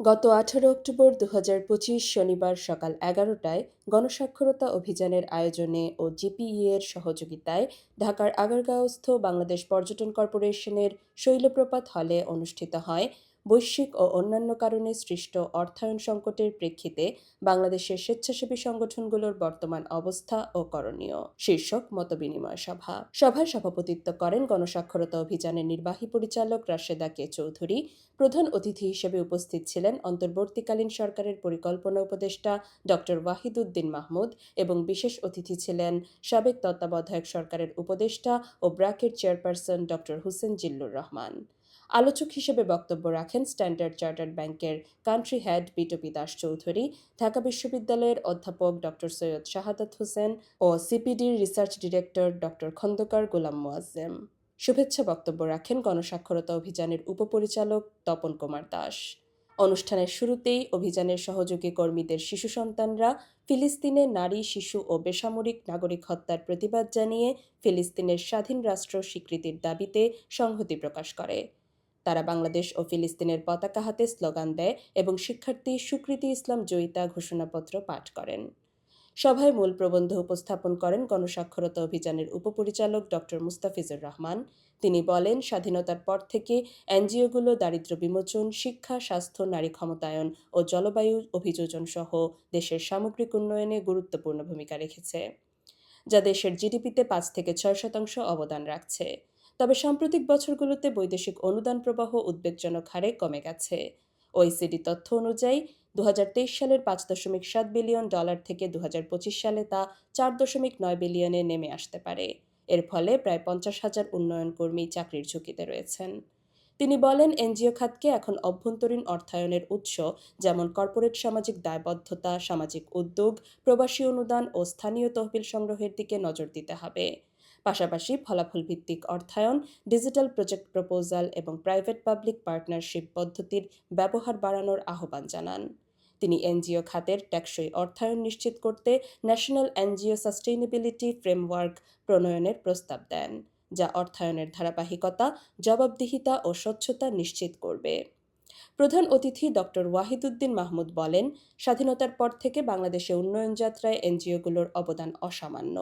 গত আঠারো অক্টোবর দু হাজার পঁচিশ শনিবার সকাল এগারোটায় গণস্বাক্ষরতা অভিযানের আয়োজনে ও জিপিই এর সহযোগিতায় ঢাকার আগারগাঁওস্থ বাংলাদেশ পর্যটন কর্পোরেশনের শৈলপ্রপাত হলে অনুষ্ঠিত হয় বৈশ্বিক ও অন্যান্য কারণে সৃষ্ট অর্থায়ন সংকটের প্রেক্ষিতে বাংলাদেশের স্বেচ্ছাসেবী সংগঠনগুলোর বর্তমান অবস্থা ও করণীয়। শীর্ষক মতবিনিময় সভা। সভায় সভাপতিত্ব করেন গণস্বাক্ষরতা অভিযানের নির্বাহী পরিচালক রাশেদা কে চৌধুরী। প্রধান অতিথি হিসেবে উপস্থিত ছিলেন অন্তর্বর্তীকালীন সরকারের পরিকল্পনা উপদেষ্টা ডক্টর ওয়াহিদুদ্দিন মাহমুদ এবং বিশেষ অতিথি ছিলেন সাবেক তত্ত্বাবধায়ক সরকারের উপদেষ্টা ও ব্র্যাকের চেয়ারপারসন ডক্টর হুসেন জিল্লুর রহমান। আলোচক হিসেবে বক্তব্য রাখেন স্ট্যান্ডার্ড চার্টার্ড ব্যাংকের কান্ট্রি হেড বিটপি দাস চৌধুরী ঢাকা বিশ্ববিদ্যালয়ের অধ্যাপক ডক্টর সৈয়দ শাহাদাত হোসেন ও সিপিডির research director doctor Khondaker Golam Moazzem. শুভেচ্ছা বক্তব্য রাখেন গণস্বাক্ষরতা অভিযানের উপপরিচালক তপন কুমার দাস। অনুষ্ঠানের শুরুতেই অভিযানের সহযোগী কর্মীদের শিশু সন্তানরা ফিলিস্তিনে নারী, শিশু ও বেসামরিক নাগরিক হত্যার প্রতিবাদ জানিয়ে ফিলিস্তিনের স্বাধীন রাষ্ট্র স্বীকৃতির দাবিতে সংহতি প্রকাশ করে। তারা বাংলাদেশ ও ফিলিস্তিনের পতাকা হাতে স্লোগান দেয় এবং শিক্ষার্থী সুকৃতি ইসলাম জয়িতা ঘোষণাপত্র পাঠ করেন। সভায় মূল প্রবন্ধ উপস্থাপন করেন গণস্বাক্ষরতা অভিযানের উপপরিচালক ডক্টর মুস্তাফিজুর রহমান। তিনি বলেন, স্বাধীনতার পর থেকে এনজিওগুলো দারিদ্র বিমোচন, শিক্ষা, স্বাস্থ্য, নারী ক্ষমতায়ন ও জলবায়ু অভিযোজন সহ দেশের সামগ্রিক উন্নয়নে গুরুত্বপূর্ণ ভূমিকা রেখেছে, যা দেশের জিডিপিতে পাঁচ থেকে ছয় শতাংশ অবদান রাখছে। তবে সাম্প্রতিক বছরগুলোতে বৈদেশিক অনুদান প্রবাহ উদ্বেগজনক হারে কমে গেছে। ওইসিডি তথ্য অনুযায়ী দু হাজার তেইশ সালের পাঁচ দশমিক সাত বিলিয়ন ডলার থেকে দু হাজার পঁচিশ সালে তা চার দশমিক নয় বিলিয়নে নেমে আসতে পারে। এর ফলে প্রায় পঞ্চাশ হাজার উন্নয়ন কর্মী চাকরির ঝুঁকিতে রয়েছেন। তিনি বলেন, এনজিও খাতকে এখন অভ্যন্তরীণ অর্থায়নের উৎস, যেমন কর্পোরেট সামাজিক দায়বদ্ধতা, সামাজিক উদ্যোগ, প্রবাসী অনুদান ও স্থানীয় তহবিল সংগ্রহের দিকে নজর দিতে হবে। পাশাপাশি ফলাফল ভিত্তিক অর্থায়ন, ডিজিটাল প্রজেক্ট প্রপোজাল এবং প্রাইভেট পাবলিক পার্টনারশিপ পদ্ধতির ব্যবহার বাড়ানোর আহ্বান জানান। তিনি এনজিও খাতের টেকসই অর্থায়ন নিশ্চিত করতে ন্যাশনাল এনজিও সাস্টেইনেবিলিটি ফ্রেমওয়ার্ক প্রণয়নের প্রস্তাব দেন, যা অর্থায়নের ধারাবাহিকতা, জবাবদিহিতা ও স্বচ্ছতা নিশ্চিত করবে। প্রধান অতিথি ডক্টর ওয়াহিদুদ্দিন মাহমুদ বলেন, স্বাধীনতার পর থেকে বাংলাদেশে উন্নয়ন যাত্রায় এনজিওগুলোর অবদান অসামান্য।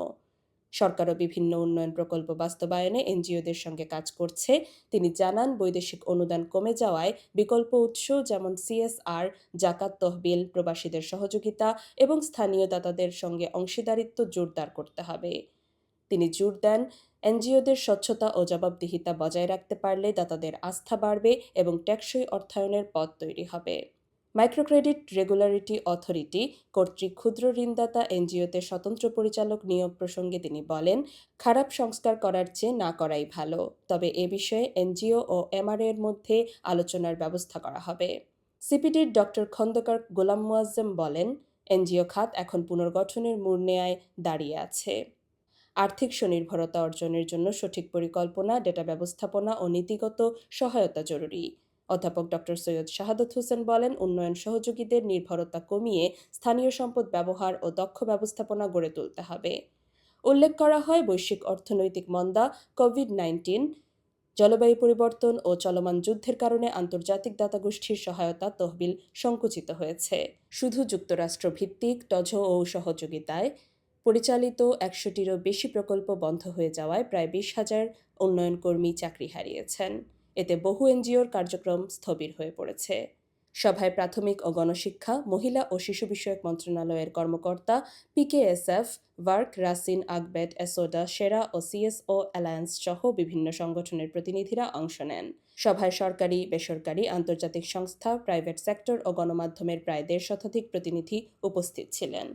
সরকারও বিভিন্ন উন্নয়ন প্রকল্প বাস্তবায়নে এনজিওদের সঙ্গে কাজ করছে। তিনি জানান, বৈদেশিক অনুদান কমে যাওয়ায় বিকল্প উৎস যেমন সিএসআর জাকাত তহবিল, প্রবাসীদের সহযোগিতা এবং স্থানীয় দাতাদের সঙ্গে অংশীদারিত্ব জোরদার করতে হবে। তিনি জোর দেন, এনজিওদের স্বচ্ছতা ও জবাবদিহিতা বজায় রাখতে পারলে দাতাদের আস্থা বাড়বে এবং টেকসই অর্থায়নের পথ তৈরি হবে। মাইক্রোক্রেডিট রেগুলারিটি অথরিটি কর্তৃক ক্ষুদ্র ঋণদাতা এনজিওতে স্বতন্ত্র পরিচালক নিয়োগ প্রসঙ্গে তিনি বলেন, খারাপ সংস্কার করার চেয়ে না করাই ভালো। তবে এ বিষয়ে এনজিও ও এমআরএ এর মধ্যে আলোচনার ব্যবস্থা করা হবে। সিপিডির ডক্টর খন্দকার গোলাম মুয়াজ্জেম বলেন, এনজিও খাত এখন পুনর্গঠনের মূর নেয়ায় দাঁড়িয়ে আছে। আর্থিক স্বনির্ভরতা অর্জনের জন্য সঠিক পরিকল্পনা, ডেটা ব্যবস্থাপনা ও নীতিগত সহায়তা জরুরি। অধ্যাপক ডক্টর সৈয়দ শাহাদত হোসেন বলেন, উন্নয়ন সহযোগীদের নির্ভরতা কমিয়ে স্থানীয় সম্পদ ব্যবহার ও দক্ষ ব্যবস্থাপনা গড়ে তুলতে হবে। উল্লেখ করা হয়, বৈশ্বিক অর্থনৈতিক মন্দা কোভিড নাইন্টিন, জলবায়ু পরিবর্তন ও চলমান যুদ্ধের কারণে আন্তর্জাতিক দাতা গোষ্ঠীর সহায়তা তহবিল সংকুচিত হয়েছে। শুধু যুক্তরাষ্ট্র ভিত্তিক টজ ও সহযোগিতায় পরিচালিত একশোটিরও বেশি প্রকল্প বন্ধ হয়ে যাওয়ায় প্রায় বিশ হাজার উন্নয়ন কর্মী চাকরি হারিয়েছেন। এতে বহু এনজিওর কার্যক্রম স্থবির হয়ে পড়েছে। সভায় প্রাথমিক ও গণশিক্ষা, মহিলা ও শিশু বিষয়ক মন্ত্রণালয়ের কর্মকর্তা পিকেএসএফ ওয়ার্ক রাসিন আকবেট এসোডা সেরা ও সিএসও অ্যালায়েন্স সহ বিভিন্ন সংগঠনের প্রতিনিধিরা অংশ নেন। সভায় সরকারি, বেসরকারি, আন্তর্জাতিক সংস্থা, প্রাইভেট সেক্টর ও গণমাধ্যমের প্রায় দেড় শতাধিক প্রতিনিধি উপস্থিত ছিলেন।